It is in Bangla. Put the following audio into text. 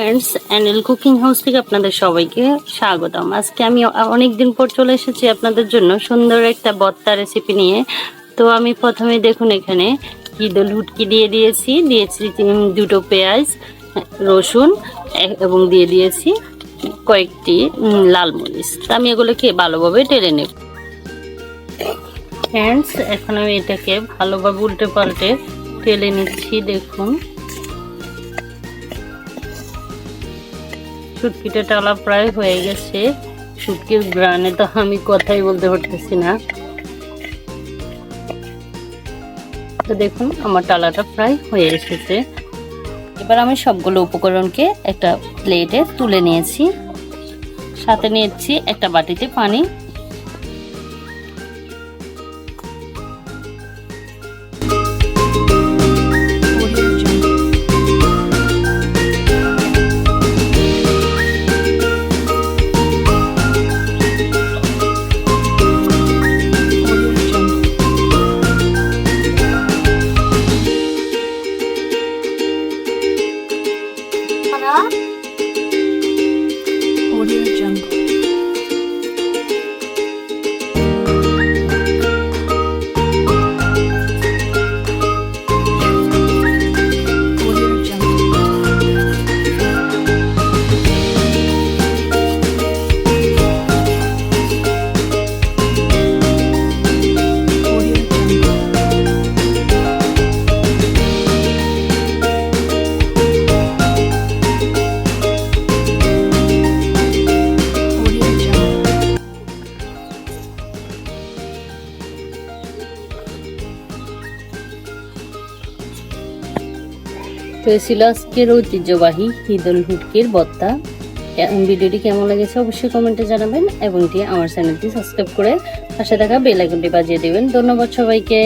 ফ্রেন্ডস অ্যানেল কুকিং হাউস থেকে আপনাদের সবাইকে স্বাগতম। আজকে আমি অনেক দিন পর চলে এসেছি আপনাদের জন্য সুন্দর একটা বত্তা রেসিপি নিয়ে। তো আমি প্রথমে দেখুন এখানে ইদল হুটকি দিয়ে দিয়েছি দিয়েছি দুটো পেঁয়াজ, রসুন এবং দিয়ে দিয়েছি কয়েকটি লাল মরিচ। তা আমি এগুলোকে ভালোভাবে টেলে নেব। ফ্রেন্ডস এখন আমি এটাকে ভালোভাবে উল্টে পাল্টে টেলে নিচ্ছি, দেখুন। শুটকিটা টালা প্রায় হয়ে গেছে। শুটকির গ্রানে তো আমি কথাই বলতে পারতেছি না। তো দেখুন, আমার টালাটা প্রায় হয়ে এসেছে। এবার আমি সবগুলো উপকরণকে একটা প্লেটে তুলে নিয়েছি। সাথে নিয়েছি একটা বাটিতে পানি। 오디오 정글 ছিল আজকের ঐতিহ্যবাহী হিদল হুটকির বত্তা ভিডিওটি কেমন লেগেছে অবশ্যই কমেন্টে জানাবেন এবং দিয়ে আমার চ্যানেলটি সাবস্ক্রাইব করে পাশে থাকা বেল আইকনটি বাজিয়ে দেবেন। ধন্যবাদ সবাইকে।